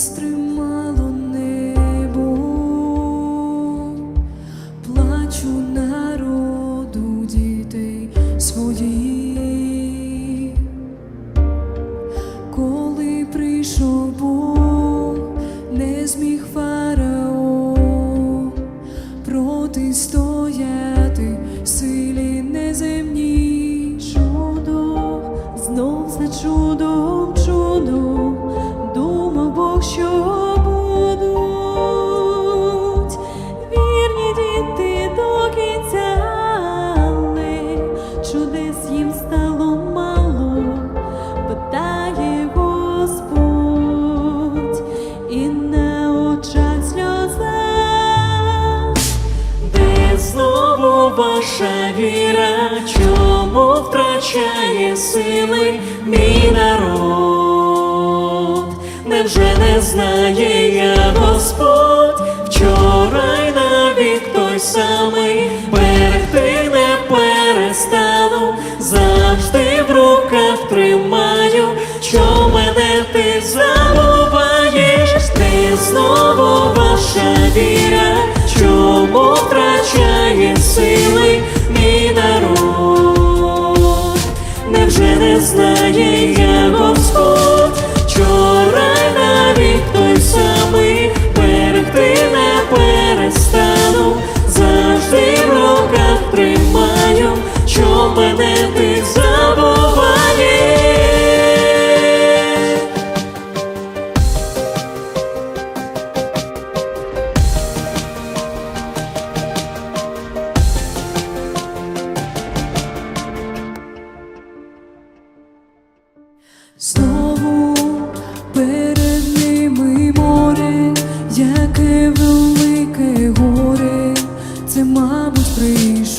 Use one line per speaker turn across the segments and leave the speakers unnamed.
Through. Ваша віра, чому втрачає сили мій народ? Невже не знає я Господь, вчора й навік той самий,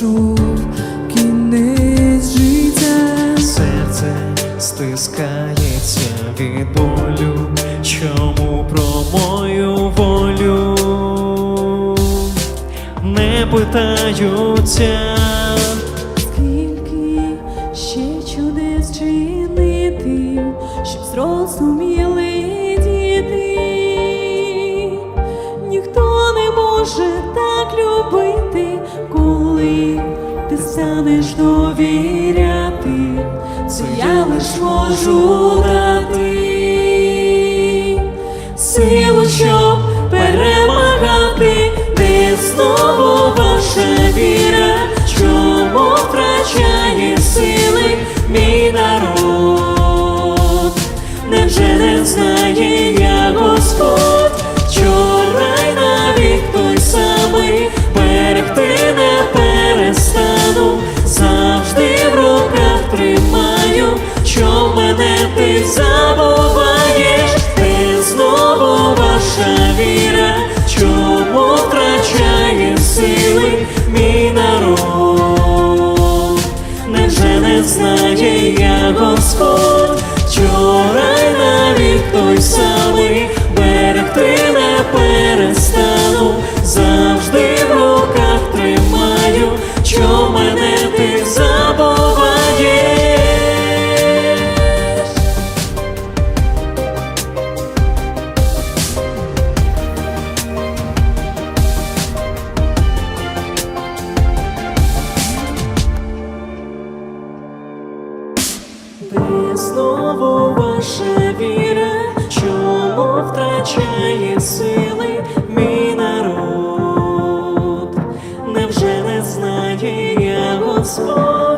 прийшов кінець життя.
Серце стискається від болю, чому про мою волю не питаються.
Ти станеш довіряти, це я лиш можу дати віра, чому втрачає сили мій народ, невже не знає я Господь, вчора й навік той самий, берегти не перестану, знову ваша віра, чому втрачає сили мій народ? Невже не знає я Господь,